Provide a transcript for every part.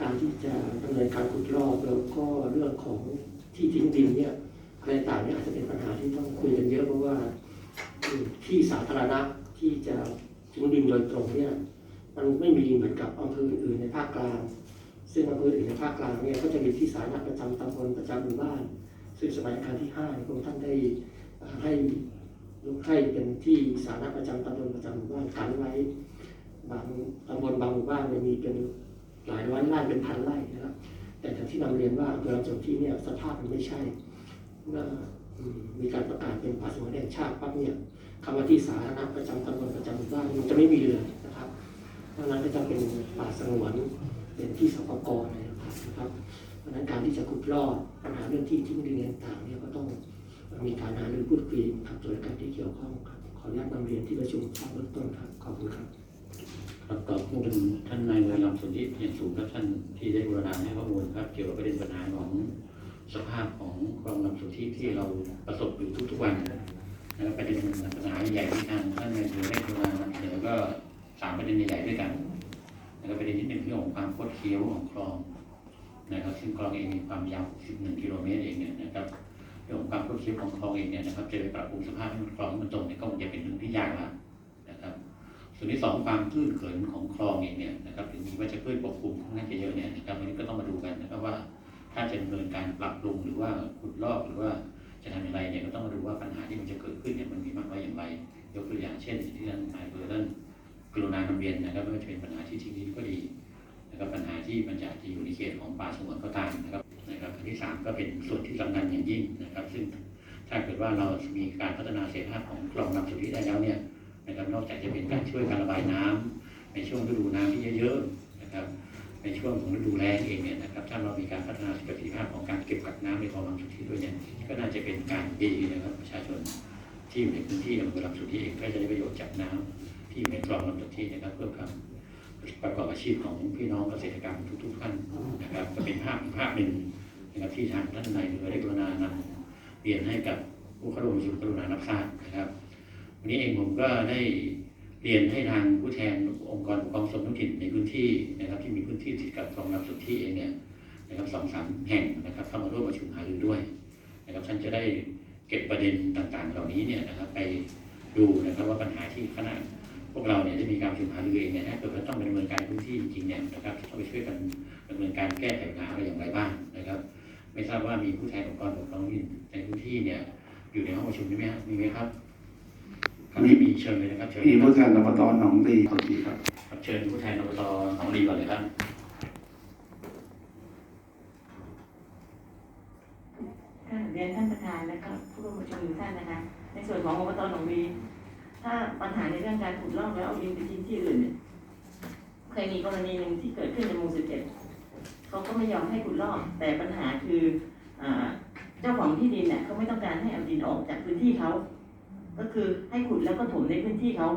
การที่จะดำเนินการขุดลอกแล้วก็เรื่องของที่ทิ้งดินเนี่ยอะไรต่างๆเนี่ยอาจจะเป็นปัญหาที่ต้องคุยกันเยอะเพราะว่าที่สาธารณะที่จะทิ้งดินโดยตรงเนี่ยมันไม่มีเหมือนกับอำเภออื่นๆในภาคกลาง ซึ่งอำเภออื่นในภาคกลางเนี่ยก็จะมีที่สาธารณะประจำตำบลประจำหมู่บ้าน ซึ่งสมัยรัชกาลที่ห้าพระองค์ท่านได้ให้ยกให้เป็นที่สาธารณะประจำตำบลประจำหมู่บ้านกันไว้บางตำบลบางหมู่บ้านเนี่มีเป็น หลายร้อยไร่เป็นพันไร่นะครับ แต่อย่างที่นำเรียนว่าอำเภอลำสนที่เนี่ยสภาพมันไม่ใช่เมื่อมีการประกาศเป็นป่าสงวนแห่งชาติปั๊บเนี่ยคำว่าที่สาธารณะประจำตำบลประจำหมู่บ้านมันจะไม่มีเลยนะครับเพราะนั้นก็จะเป็นป่าสงวนเป็นที่สปกเลยนะครับเพราะฉะนั้นการที่จะขุดลอกปัญหาเรื่องที่ทิ้งดินต่างๆเนี่ยก็ต้องมีการหารือพูดคุยกับส่วราชการที่เกี่ยวข้องครับขออนุญาตนำเรียนที่ประชุมทราบเบื้องต้นครับขอบคุณครับ ครับขอบคุณท่านนายเวรลำสนธิอย่างสูงครับท่านที่ได้บูรณาให้ข้อมูลครับ เกี่ยวกับประเด็นปัญหาของสภาพของคลองลำสนธิที่เราประสบอยู่ทุกๆวันนะครับประเด็นปัญหาใหญ่ที่ทางท่านนายเวรได้บูรณานำเสนอก็สามประเด็นใหญ่ๆด้วยกันนะครับประเด็นที่หนึ่งเรื่องของความโคดเคี้ยวของคลองนะครับซึ่งคลองเองมีความยาว 11 กิโลเมตรเองเนี่ยนะครับเรื่องของความโคดเคี้ยวของคลองเองเนี่ยนะครับจะไปปรับปรุงสภาพให้มันคลองมันตรงเนี่ยก็คงจะเป็นเรื่องที่ยากละ วนที่สองความตื้นเขินของคลองเองเนี่ยนะครับถึงมีวัชพืชปกคลุมค่อนข้างจะเยอะเนี่ยนะครับวันนี้ก็ต้องมาดูกันนะครับว่า ถ้าจะดำเนินการปรับปรุงหรือว่าขุดลอกหรือว่าจะทำอย่างไรเนี่ยก็ต้องมาดูว่าปัญหาที่มันจะเกิดขึ้นเนี่ยมันมีมากน้อยอย่างไร ยกตัวอย่างเช่น ที่ท่านนายเบอร์ท่านกรุณานำเรียนนะครับไม่ว่าจะเป็นปัญหาที่ทิ้งดินก็ดีนะครับปัญหาที่มันจะอาจะอยู่ในเขตของป่าสงวนก็ตามนะครับนะครับอันที่สามก็เป็นส่วนที่สำคัญอย่างยิ่งนะครับ ซึ่งถ้าเกิดว่าเรามีการพัฒนาศักยภาพของคลองลำสุทธิได้แล้วเนี่ย นะครับนอกจากจะเป็นการช่วยการระบายน้ำในช่วงฤดูน้ำที่เยอะๆนะครับในช่วงของฤดูแล้งเองเนี่ยนะครับถ้าเรามีการพัฒนาประสิทธิภาพของการเก็บกักน้ำในคลองลำสุทธิด้วยเนี่ยก็น่าจะเป็นการดีนะครับประชาชนที่อยู่ในพื้นที่อำเภอลำสุทธิเองก็จะได้ประโยชน์จากน้ำที่อยู่ในคลองลำสุทธินะครับเพื่อการประกอบอาชีพของพี่น้องเกษตรกรรมทุกๆท่านนะครับก็เป็นภาพภาพหนึ่งนะครับที่ทางท่านนายเรือได้กรุณานำเรียนให้กับผู้เข้าร่วมประชุมกรุณารับทราบนะครับ นนี้เองผมก็ได้เรียนให้ทางผู้แทนองค์กรปกครองส่วนท้องถิ่นในพื้นที่นะครับ ที่มีพื้นที่ติดกับคลองลำสุทธิเองเนี่ยนะครับสองสามแห่งนะครับเข้ามาร่วมประชุมหารือด้วยนะครับท่านจะได้เก็บประเด็นต่างๆ เหล่านี้เนี่ยนะครับไปดูนะครับว่าปัญหาที่ขณะพวกเราเนี่ยได้มีการประชุมหารือเองเนี่ยถ้าเกิดว่าต้องดำเนินการพื้นที่จริงๆเนี่ยนะครับต้องไปช่วยกันดำเนินการแก้ไขปัญหาอะไรอย่างไรบ้างนะครับ ไม่ทราบว่ามีผู้แทนองค์กรปกครองท้องถิ่นในพื้นที่เนี่ยอยู่ในห้องประชุมใช่ไหมครับมีไหมครับ ครับมีมีเชิญเลยนะครับเชิญมีผู้แทนอบตหนองดีสวัสดีครับครับเชิญผู้แทนอบตหนองรีก่อนเลยครับค่ะเรียนท่านประธานและก็ผู้ร่วมประชุมทุกท่านนะคะ ในส่วนของอบตหนองรีถ้าปัญหาในเรื่องการขุดลอกแล้วเอาดินไปทิ้งที่อื่นเนี่ยเคยมีกรณีหนึ่งที่เกิดขึ้นในหมู่สิบเอ็ดเขาก็ไม่ยอมให้ขุดลอก แต่ปัญหาคืออ่าเจ้าของที่ดินเนี่ยเขาไม่ต้องการให้เอาดินออกจากพื้นที่เขา ก็คือให้ขุดแล้วก็ถมในพื้นที่เขา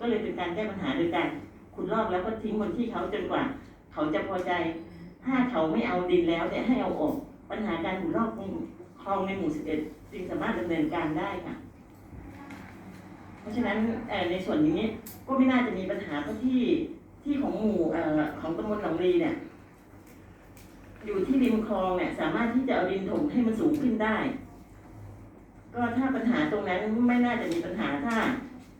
ก็เลยเป็นการแก้ปัญหาโดยการขุดลอกแล้วก็ทิ้งบนที่เขาจนกว่า เขาจะพอใจ ถ้าเขาไม่เอาดินแล้วเนี่ยให้เอาออก ปัญหาการขุดลอกในคลองในหมู่11จึงสามารถดำเนินการได้ค่ะ เพราะฉะนั้นเอ่อในส่วนนี้ก็ไม่น่าจะมีปัญหาเพราะที่ที่ของหมู่เอ่อของตำบลหนองรีเนี่ยอยู่ที่ริมคลองเนี่ยสามารถที่จะเอาดินถมให้มันสูงขึ้นได้ ก็ถ้าปัญหาตรงนั้นไม่น่าจะมีปัญหาถ้า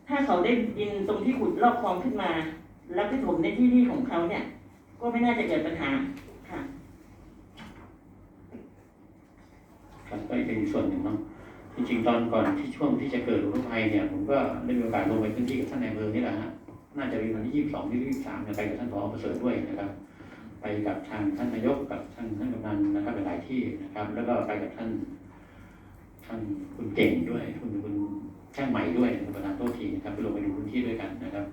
ถ้าเขาได้ดินตรงที่ขุดลอกคลองขึ้นมา แล้วไปถมในที่ที่ของเขาเนี่ย ก็ไม่น่าจะเกิดปัญหาค่ะครับก็เป็นส่วนหนึ่งเนาะจริงๆตอนก่อนที่ช่วงที่จะเกิดอุทกภัยเนี่ยผมก็ได้มีโอกาสลงไปพื้นที่กับท่านนายอำเภอนี่แหละฮะน่าจะมีวันที่ยี่สิบสองที่ยี่สิบสามไปกับท่านผอประเสริฐด้วยนะครับ ไปกับทางท่านนายกกับท่านท่านกำนันนะครับหลายที่นะครับ แล้วก็ไปกับท่าน ท่านคุณเก่งด้วย คุณคุณช่างใหม่ด้วยครับประธานโต๊ะทีนะครับไปลงไปดูพื้นที่ด้วยกันนะครับ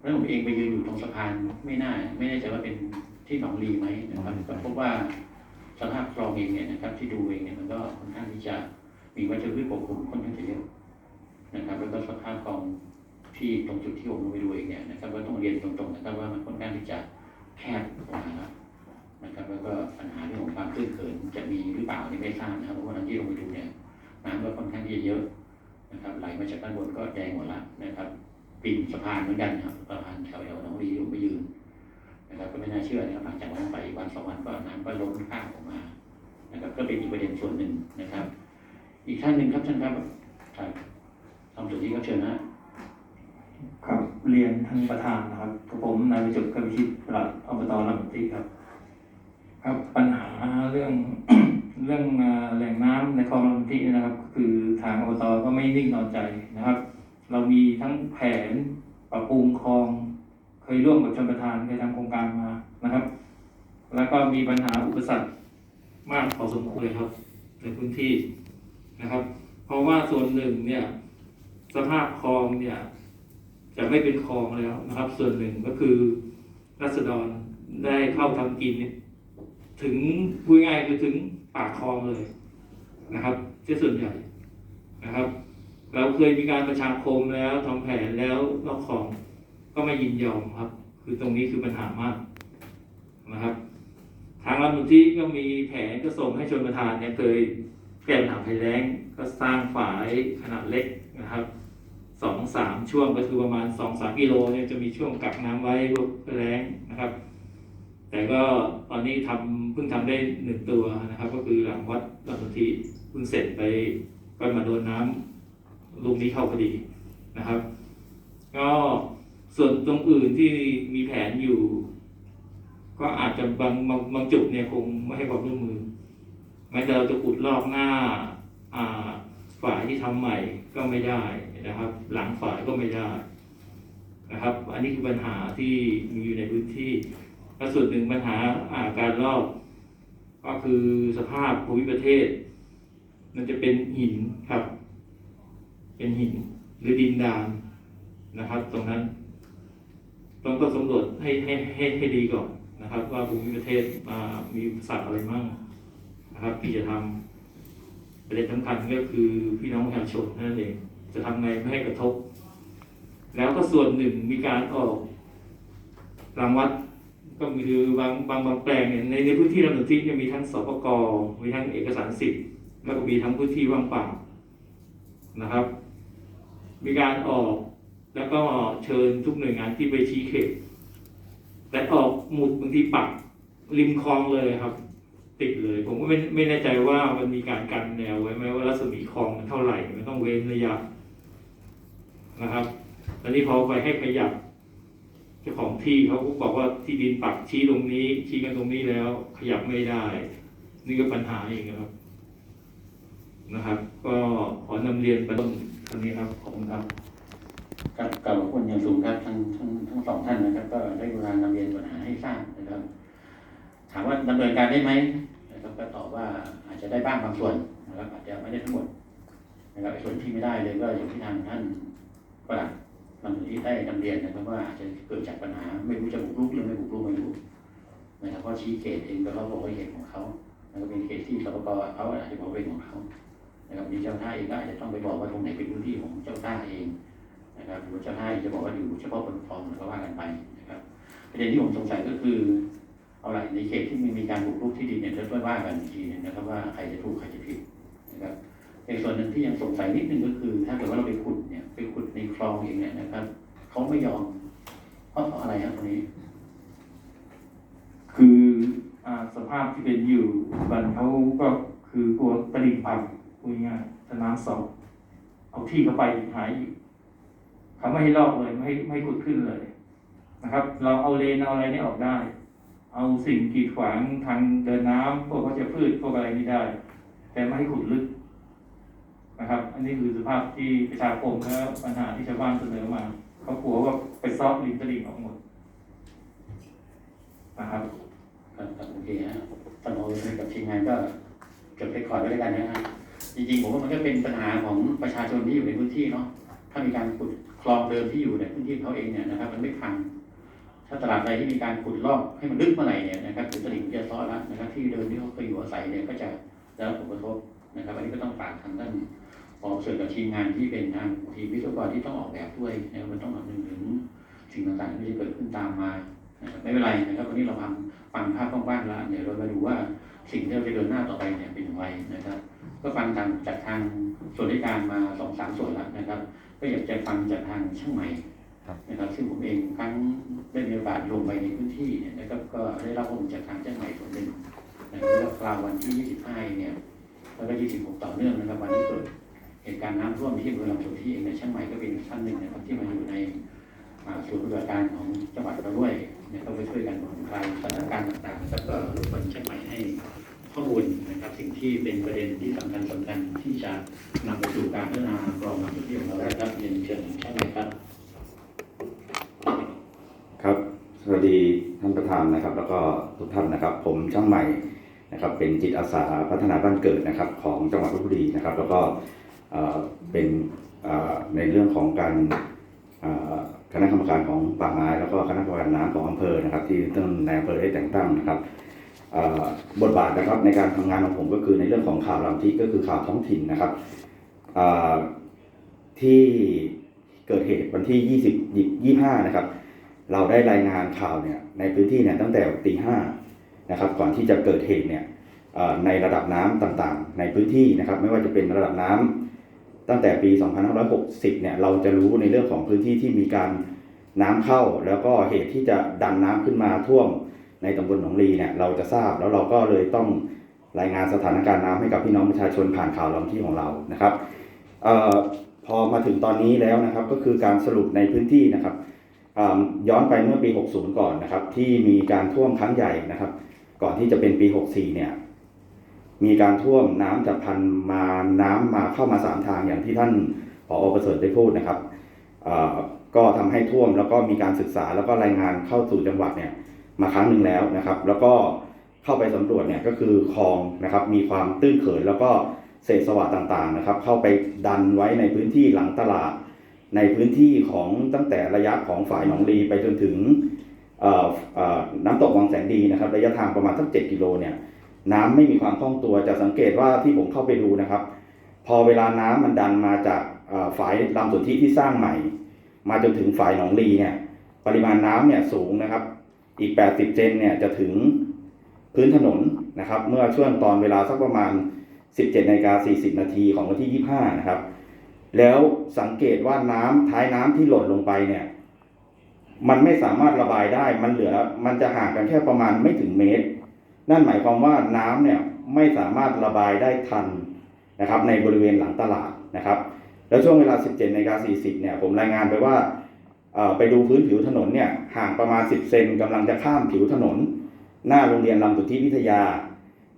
แล้วผมเองไปยืนอยู่ตรงสะพานไม่น่า ไม่แน่ใจว่าเป็นที่หนองลีไหมนะครับก็พบว่าสภาพคลองเองเนี่ยนะครับ ที่ดูเองเนี่ยมันก็ค่อนข้างที่จะมีวัชพืชปกคลุมค่อนข้างจะเยอะนะครับ แล้วก็สภาพคลองที่ตรงจุดที่ผมลงไปดูเองเนี่ยนะครับก็ต้องเรียนตรงๆนะครับว่ามันค่อนข้างที่จะแคบนะครับนะครับ แล้วก็ปัญหาเรื่องของความตื้นเขินจะมีหรือเปล่านี่ไม่ทราบนะครับเพราะว่าตอนที่ลงไปดูเนี่ย น้ำก็ค่อนข้างที่จะเยอะนะครับ ไหลมาจากด้านบนก็แดงหมดละนะครับปีนสะพานเหมือนกันนะครับสะพานแถวๆหนองรีลงไปยืนนะครับก็ไม่น่าเชื่อนะครับหลังจากนั้นไปวันสองวันก็น้ำก็ล้นข้ามออกมานะครับ ก็เป็นอีกประเด็นส่วนหนึ่งนะครับ อีกท่านหนึ่งครับท่านครับครับทำส่วนนี้ครับเชิญนะครับเรียนท่านประธานนะครับกับผมนายวิจุตรกวิชิตปลัดอบตลำตีครับ ครับปัญหาเรื่อง เรื่องแหล่งน้ำในคลองลำตีนะครับ คือทางอบตก็ไม่นิ่งนอนใจนะครับ เรามีทั้งแผนปรับปรุงคลอง เคยร่วมกับชนประธานเคยทำโครงการมานะครับ แล้วก็มีปัญหาอุปสรรคมากพอสมควรเลยครับ ในพื้นที่นะครับ เพราะว่าส่วนหนึ่งเนี่ย สภาพคลองเนี่ย จะไม่เป็นคลองแล้วนะครับ ส่วนหนึ่งก็คือรัษฎรได้เข้าทำกินเนี่ยถึงพูดง่ายคือถึง ปากคลองเลยนะครับที่ส่วนใหญ่นะครับ เราเคยมีการประชาคมแล้วทำแผนแล้วนอกคลองก็ไม่ยินยอมครับ คือตรงนี้คือปัญหามากนะครับ ทางรัฐมนตรีก็มีแผนก็ส่งให้ชนประธานเนี่ยเคยแก้ปัญหาภัยแล้งก็สร้างฝายขนาดเล็กนะครับสองสามช่วงก็คือประมาณสองสามกิโลเนี่ยจะมีช่วงกักน้ำไว้พวกแรงนะครับ แต่ก็ตอนนี้ทำเพิ่งทำได้หนึ่งตัวนะครับ ก็คือหลังวัดลำสุทีเพิ่งเสร็จไปก็มาโดนน้ำลูกนี้เข้าพอดีนะครับ ก็ส่วนตรงอื่นที่มีแผนอยู่ ก็อาจจะบางบางบางจุดเนี่ยคงไม่ให้ความร่วมมือแม้แต่เราจะขุดลอกหน้าอ่าฝ่ายที่ทำใหม่ก็ไม่ได้นะครับ หลังฝ่ายก็ไม่ได้นะครับ อันนี้คือปัญหาที่มีอยู่ในพื้นที่ และส่วนหนึ่งปัญหาอาการลอกก็คือสภาพภูมิประเทศ มันจะเป็นหินครับ เป็นหินหรือดินดานนะครับ ตรงนั้นต้องต้องสำรวจให้ให้ให้ให้ดีก่อนนะครับ ว่าภูมิประเทศมามีอุปสรรคอะไรมั่งนะครับที่จะทำประเด็นสำคัญก็คือพี่น้องประชาชนนั่นเองจะทำไงไม่ให้กระทบ แล้วก็ส่วนหนึ่งมีการออกรางวัด ก็มีคือบางบางบางแปลงเนี่ยในในพื้นที่ลำดับที่จะมีทั้งสปกมีทั้งเอกสารสิทธิ์ แล้วก็มีทั้งพื้นที่ว่างเปล่านะครับ มีการออกแล้วก็เชิญทุกหน่วยงานที่ไปชี้เขตแต่ออกหมุดบางทีปักริมคลองเลยครับ ติดเลย ผมก็ไม่ไม่แน่ใจว่ามันมีการกันแนวไว้ไหมว่ารัศมีคลองมันเท่าไหร่มันต้องเว้นระยะนะครับตอนนี้พอไปให้ขยับ เจ้าของที่เขาก็บอกว่าที่ดินปักชี้ตรงนี้ ชี้กันตรงนี้แล้ว ขยับไม่ได้ นี่ก็ปัญหาเอีกนะครับ นะครับ ก็ขอนำเรียนไปต้นคำนี้ครับขอบคุณครับครับกล่าวขอบคุณอย่างสูงครับทั้งทั้งทั้งสองท่านนะครับ ก็ได้กรุณานำเรียนปัญหาให้ทราบนะครับ ถามว่าดำเนินการได้ไหมนะครับก็ตอบว่าอาจจะได้บ้างบางส่วนนะครับอาจจะไม่ได้ทั้งหมดนะครับส่วนที่ไม่ได้เลยก็อยู่ที่ทางท่านประหลัด ลำที่ได้นำเรียนนะครับว่าอาจจะเกิดจากปัญหาไม่รู้จะบุกรุกหรือไม่บุกรุกไม่รู้นะครับเพราะชี้เขตเองก็เขาบอกว่าเหตุของเขาแล้วก็เป็นเขตที่สปกเขาอาจจะบอกเป็นของเขานะครับนี่เจ้าหน้าเองก็อาจจะต้องไปบอกว่าตรงไหนเป็นพื้นที่ของเจ้าหน้าเองนะครับหรือเจ้าหน้าจะบอกว่าอยู่เฉพาะบนคลองหรือก็ว่ากันไปนะครับประเด็นที่ผมสงสัยก็คือเอาละในเขตที่มีมีการบุกรุกที่ดินเนี่ยเราต้องว่ากันอีกทีนึงนะครับว่าใครจะถูกใครจะผิดนะครับในส่วนหนึ่งที่ยังสงสัยนิดนึงก็คือ ถ้าเกิดว่าเราไปขุดเนี่ย ไปขุดในคลองเองเนี่ยนะครับเขาไม่ยอม เพราะอะไรครับตรงนี้ คืออสภาพที่เป็นอยู่บันเขาก็คือกลัวตลิ่งพังพูดง่ายๆถ้าน้ำสอบเอาที่เข้าไปหายอยู่เขาไม่ให้ลอกเลยไม่ให้ไม่ให้ขุดขึ้นเลยนะครับ เราเอาเลนเอาอะไรนี่ออกได้ เอาสิ่งกีดขวางทางเดินน้ำพวกวัชพืชพวกอะไรนี่ได้ แต่ไม่ให้ขุดลึก นะครับ อันนี้คือสภาพที่ประชาคมและปัญหาที่ชาวบ้านเสนอมาเขากลัวว่าไปซอกริมตลิ่งออกหมดนะครับครับโอเคฮะท่านโอกับทีมงานก็จดไปขอร์ดไว้ด้วยกันนะฮะจริงๆผมว่ามันก็เป็นปัญหาของประชาชนที่อยู่ในพื้นที่เนาะถ้ามีการขุดคลองเดิมที่อยู่ในพื้นที่เขาเองเนี่ยนะครับมันไม่พังถ้าตลาดใดที่มีการขุดลอกให้มันลึกเมื่อไหร่เนี่ยนะครับคือตลิ่งจะซ้อแล้วนะครับที่เดิมที่เขาเคยอยู่อาศัยเนี่ยก็จะได้รับผลกระทบ นะครับอันนี้ก็ต้องฝากทางด้านขอส่วนกับทีมงานที่เป็นทางทีมวิศวกรที่ต้องออกแบบด้วยนะครับมันต้องคำนึงถึงสิ่งต่างๆที่จะเกิดขึ้นตามมานะไม่เป็นไรนะครับวันนี้เราฟังฟังภาพกว้างๆแล้วเดี๋ยวเรามาดูว่าสิ่งที่เราจะเดินหน้าต่อไปเนี่ยเป็นอย่างไรนะครับ ก็ฟังทางจากทางส่วนราชการมาสองสามส่วนแล้วนะครับ ก็อยากจะฟังจากทางช่างใหม่นะครับซึ่งผมเองครั้งได้มีโอกาสลงไปในพื้นที่เนี่ยนะครับก็ได้รับข้อมูลจากทางเจ้าใหม่ส่วนหนึ่งนะกลางวันที่ 25 เนี่ย แล้วก็26ต่อเนื่องนะครับวันที่เกิดเหตุการณ์น้ำท่วมที่บุรีรัมย์สุทธิเองในยช่างใหม่ก็เป็นท่านหนึ่งนะครับที่มาอยู่ในอ่าศูนย์ปฏิบัติการของจังหวัดเราด้วยนะครับไปช่วยกันผ่อนคลายสถานการณ์ต่างๆแล้วก็รบกวนเช่างใหม่ให้ข้อมูลนะครับสิ่งที่เป็นประเด็นที่สำคัญสำคัญที่จะนำไปสู่การพัฒนากรองน้ำสุทธิของเรานะครับเรียนเชิญช่างใหม่ครับ ครับ สวัสดีท่านประธานนะครับ แล้วก็ทุกท่านนะครับ ผมช่างใหม่ นะครับเป็นจิตอาสาพัฒนาบ้านเกิดนะครับของจังหวัดลบบุรีนะครับ แล้วก็เป็นในเรื่องของการคณะกรรมการของป่าไม้แล้วก็คณะกรรมการน้ำของอำเภอนะครับ ที่ท่านนายอำเภอได้แต่งตั้งนะครับบทบาทนะครับในการทำงานของผมก็คือในเรื่องของข่าวลำที่ก็คือข่าวท้องถิ่นนะครับที่เกิดเหตุวันที่ 20 25 นะครับ เราได้รายงานข่าวเนี่ยในพื้นที่เนี่ยตั้งแต่ตีห้า นะครับก่อนที่จะเกิดเหตุเนี่ยในระดับน้ำต่างๆ ในพื้นที่นะครับไม่ว่าจะเป็นระดับน้ำตั้งแต่ปี 2560 เนี่ยเราจะรู้ในเรื่องของพื้นที่ที่มีการน้ำเข้า แล้วก็เหตุที่จะดันน้ำขึ้นมาท่วมในตำบลหนองลีเนี่ยเราจะทราบแล้วเราก็เลยต้องรายงานสถานการณ์น้ำให้กับพี่น้องประชาชนผ่านข่าวลำที่ของเรานะครับออพอมาถึงตอนนี้แล้วนะครับก็คือการสรุปในพื้นที่นะครับย้อนไปเมื่อปี 60 ก่อนนะครับที่มีการท่วมครั้งใหญ่นะครับ ก่อนที่จะเป็นปี 64 เนี่ย มีการท่วมน้ำจากพันมาน้ำมาเข้ามาสามทางอย่างที่ท่านผอประเสริฐได้พูดนะครับก็ทำให้ท่วมแล้วก็มีการศึกษาแล้วก็รายงานเข้าสู่จังหวัดเนี่ยมาครั้งหนึ่งแล้วนะครับ แล้วก็เข้าไปสำรวจเนี่ยก็คือคลองนะครับ มีความตื้นเขินแล้วก็เศษสวะต่างๆนะครับ เข้าไปดันไว้ในพื้นที่หลังตลาด ในพื้นที่ของตั้งแต่ระยะของฝ่ายหนองลีไปจนถึง น้ำตกวังแสนดีนะครับระยะทางประมาณสักเจ็ดกิโลเนี่ยน้ำไม่มีความคล่องตัวจะสังเกตว่าที่ผมเข้าไปดูนะครับ พอเวลาน้ำมันดันมาจากฝายลำสนธิที่สร้างใหม่ มาจนถึงฝายหนองลีเนี่ยปริมาณน้ำเนี่ยสูงนะครับ อีก 80 เซนเนี่ยจะถึงพื้นถนนนะครับ เมื่อช่วงตอนเวลาสักประมาณ 17นาฬิกา40 นาทีของวันที่ 25 นะครับ แล้วสังเกตว่าน้ำท้ายน้ำที่หล่นลงไปเนี่ย มันไม่สามารถระบายได้ มันเหลือ มันจะห่างกันแค่ประมาณไม่ถึงเมตร นั่นหมายความว่าน้ำเนี่ยไม่สามารถระบายได้ทันนะครับ ในบริเวณหลังตลาดนะครับ แล้วช่วงเวลา 17นาฬิกา40เนี่ยผมรายงานไปว่าไปดูพื้นผิวถนนเนี่ยห่างประมาณ 10 เซนกำลังจะข้ามผิวถนน หน้าโรงเรียนลำตุทิวิทยา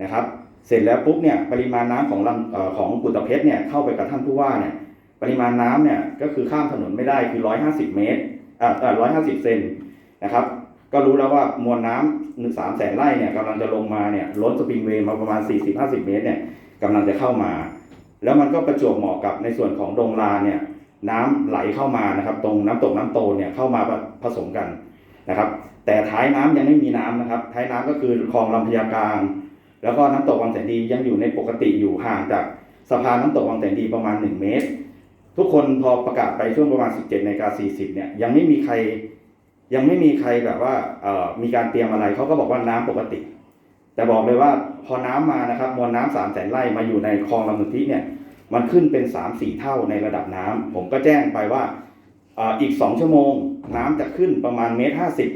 นะครับ เสร็จแล้วปุ๊บเนี่ยปริมาณน้ำของลำอของกุตเพชรเนี่ยเข้าไปกับท่านผู้ว่าเนี่ยปริมาณน้ำเนี่ยก็คือข้ามถนนไม่ได้คือ 150 เมตร อ่าอ่า150เซนนะครับ ก็รู้แล้วว่ามวลน้ำหนึ่งสามแสนไร่เนี่ยกำลังจะลงมาเนี่ยล้นสปริงเวย์มาประมาณ40-50เมตรเนี่ยกำลังจะเข้ามา แล้วมันก็ประจวบเหมาะกับในส่วนของดงลานเนี่ยน้ำไหลเข้ามานะครับ ตรงน้ำตกน้ำโตเนี่ยเข้ามาผสมกันนะครับ แต่ท้ายน้ำยังไม่มีน้ำนะครับ ท้ายน้ำก็คือคลองลำพญากลาง แล้วก็น้ำตกวังแสนดียังอยู่ในปกติอยู่ห่างจากสะพานน้ำตกวังแสนดีประมาณ 1 เมตร ทุกคนพอประกาศไปช่วงประมาณ 17นาฬิกา40เนี่ยยังไม่มีใครยังไม่มีใครแบบว่ามีการเตรียมอะไรเขาก็บอกว่าน้ำปกติ แต่บอกเลยว่าพอน้ำมานะครับมวลน้ำสามแสนไร่มาอยู่ในคลองลำนุทิเนี่ยมันขึ้นเป็น3 4เท่าในระดับน้ำผมก็แจ้งไปว่าเอ่ออีก2ชั่วโมง น้ำจะขึ้นประมาณเมตรห้าสิบ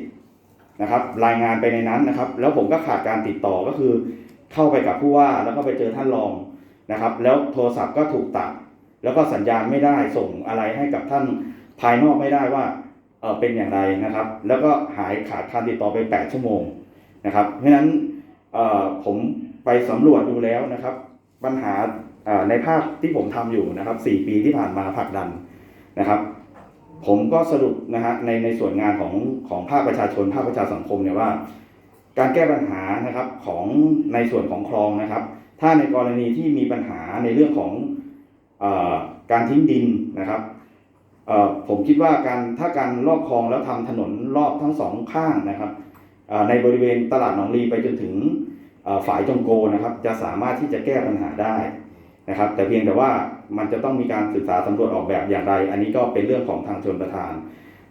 นะครับรายงานไปในนั้นนะครับ แล้วผมก็ขาดการติดต่อก็คือเข้าไปกับผู้ว่าแล้วก็ไปเจอท่านรองนะครับ แล้วโทรศัพท์ก็ถูกตัด แล้วก็สัญญาณไม่ได้ส่งอะไรให้กับท่านภายนอกไม่ได้ว่าเออเป็นอย่างไรนะครับ แล้วก็หายขาดการติดต่อไป 8 ชั่วโมงนะครับเพราะฉะนั้นเออผมไปสำรวจดูแล้วนะครับ ปัญหาในภาคที่ผมทำอยู่นะครับ 4 ปีที่ผ่านมาผลักดันนะครับ ผมก็สรุปนะฮะในในส่วนงานของของภาคประชาชนภาคประชาสังคมเนี่ยว่า การแก้ปัญหานะครับของในส่วนของคลองนะครับ ถ้าในกรณีที่มีปัญหาในเรื่องของ การทิ้งดินนะครับผมคิดว่าการถ้าการลอกคลองแล้วทำถนนรอบทั้งสองข้างนะครับในบริเวณตลาดหนองลีไปจนถึงฝายจงโกนะครับ จะสามารถที่จะแก้ปัญหาได้นะครับ แต่เพียงแต่ว่ามันจะต้องมีการศึกษาสำรวจออกแบบอย่างไร อันนี้ก็เป็นเรื่องของทางชนประทาน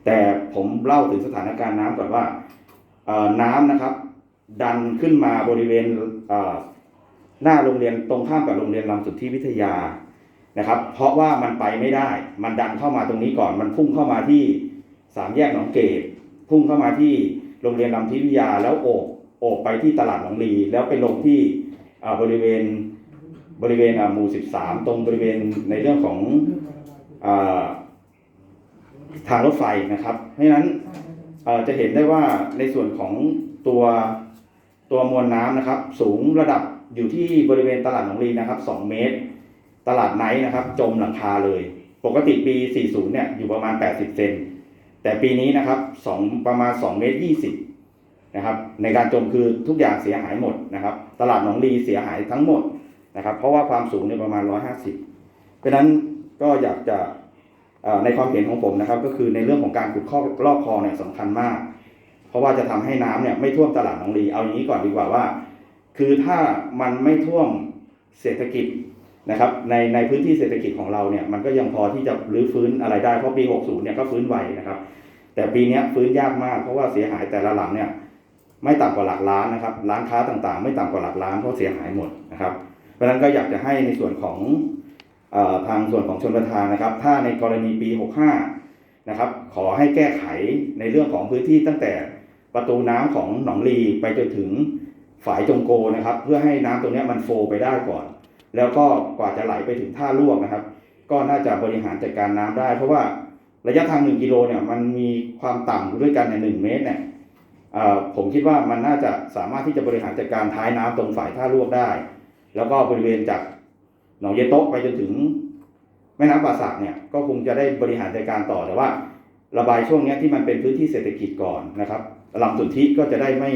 แต่ผมเล่าถึงสถานการณ์น้ำก่อนว่าน้ำนะครับ ดันขึ้นมาบริเวณหน้าโรงเรียนตรงข้ามกับโรงเรียนลำสุทธิวิทยา นะครับ เพราะว่ามันไปไม่ได้ มันดันเข้ามาตรงนี้ก่อน มันพุ่งเข้ามาที่สามแยกหนองเกตพุ่งเข้ามาที่โรงเรียนลำทิวิทยาแล้วโอบโอบไปที่ตลาดหนองลี แล้วไปลงที่บริเวณบริเวณหมู่13ตรงบริเวณในเรื่องของอทางรถไฟนะครับ เพราะนั้นจะเห็นได้ว่าในส่วนของตัวตัวมวลน้ำนะครับ สูงระดับอยู่ที่บริเวณตลาดหนองลีนะครับ 2 เมตร ตลาดไนท์นะครับ จมหลังคาเลย ปกติปี 40 เนี่ย อยู่ประมาณ 80 เซน แต่ปีนี้นะครับสองประมาณ2เมตร20 นะครับ ในการจมคือทุกอย่างเสียหายหมดนะครับ ตลาดหนองลีเสียหายทั้งหมดนะครับ เพราะว่าความสูงเนี่ยประมาณ 150 เพราะฉะนั้นก็อยากจะในความเห็นของผมนะครับ ก็คือในเรื่องของการขุดข้อลอกคอเนี่ยสำคัญมาก เพราะว่าจะทำให้น้ำเนี่ยไม่ท่วมตลาดหนองลี เอาอย่างนี้ก่อนดีกว่าว่า คือถ้ามันไม่ท่วมเศรษฐกิจ นะครับในในพื้นที่เศรษฐกิจของเราเนี่ยมันก็ยังพอที่จะรื้อฟื้นอะไรได้เพราะปี 60 เนี่ยก็ฟื้นไวนะครับ แต่ปีนี้ฟื้นยากมากเพราะว่าเสียหายแต่ละหลังเนี่ยไม่ต่ำกว่าหลักล้านนะครับร้านค้าต่างๆ ไม่ต่ำกว่าหลักล้านเพราะเสียหายหมดนะครับ เพราะฉะนั้นก็อยากจะให้ในส่วนของอทางส่วนของชนประทานนะครับ ถ้าในกรณีปี 65 นะครับ ขอให้แก้ไขในเรื่องของพื้นที่ตั้งแต่ประตูน้ำของหนองลีไปจนถึงฝายจงโกนะครับ เพื่อให้น้ำตรงนี้มันโฟไปได้ก่อน แล้วก็กว่าจะไหลไปถึงท่าลวกนะครับ ก็น่าจะบริหารจัดการน้ำได้ เพราะว่าระยะทาง1กิโลเนี่ยมันมีความต่ำด้วยกันเนี่ยหเมตรเนี่ยผมคิดว่ามันน่าจะสามารถที่จะบริหารจัดการท้ายน้ำตรงฝ่ายท่าลวกได้ แล้วก็บริเวณจากหนองเยโต๊ะไปจนถึงแม่น้ำป่าสักเนี่ยก็คงจะได้บริหารจัดการต่อแต่ว่า ระบายช่วงนี้ที่มันเป็นพื้นที่เศรษฐกิจก่อนนะครับลำสุทธิก็จะได้ไม่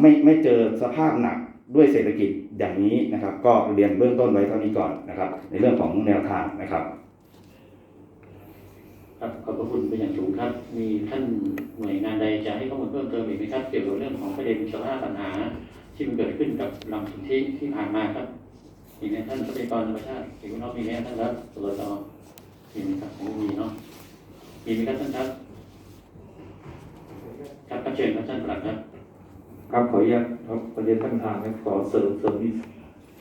ไม่ไม่เจอสภาพหนัก ด้วยเศรษฐกิจอย่างนี้นะครับ ก็เรียนเบื้องต้นไว้เท่านี้ก่อนนะครับ ในเรื่องของแนวทางนะครับครับขอบพระคุณเป็นอย่างสูงครับ มีท่านหน่วยงานใดจะให้ข้อมูลเพิ่มเติมอีกไหมครับ เกี่ยวกับเรื่องของประเด็นสภาพปัญหาที่มันเกิดขึ้นกับลำสุทธิที่ผ่านมาครับมีไหมท่านทรัพยากรธรรมชาติสิ่งแวดล้อมมีไหมท่านครับตรวจสอบมีไหมครับผมมีเนาะมีไหมครับท่านครับ ครับครับเชิญครับท่านประหลัดครับ ครับขออนุญาตครับประเด็นท่านประธานครับขอเสริมเสริมนิด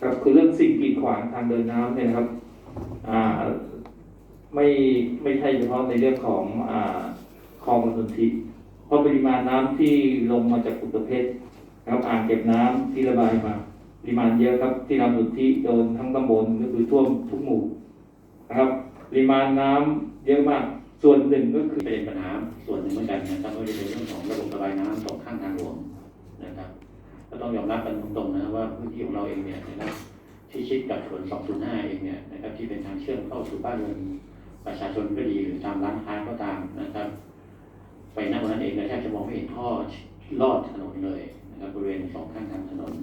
ครับคือเรื่องสิ่งกีดขวางทางเดินน้ำเนี่ยนะครับอ่าไม่ไม่ใช่เฉพาะในเรื่องของอ่าคลองบางสนธิเพราะปริมาณน้ำที่ลงมาจากอุตรเพชรนะครับอ่างเก็บน้ำที่ระบายมาปริมาณเยอะครับ ที่ลำสุทธิโดนทั้งตำบลก็คือท่วมทุกหมู่นะครับปริมาณน้ำเยอะมากส่วนหนึ่งก็คือเด็นปัญหาส่วนหนึ่งเหมือนกันนะครับก็จะเป็นเรื่องของระบบระบายน้ำสองข้างทางหลวง นะครับ ก็ต้องยอมรับกันตรงๆนะว่าพื้นที่ของเราเองเนี่ยนะครับที่ชิดกับถนน205 เองเนี่ยนะครับที่เป็นทางเชื่อมเข้าสู่บ้านเรือนประชาชนก็ดีหรือตามร้านค้าก็ตามนะครับ ไปณวันนั้นเองเนี่ยแทบจะมองไม่เห็นท่อลอดถนนเลยนะครับบริเวณสองข้างทางถนน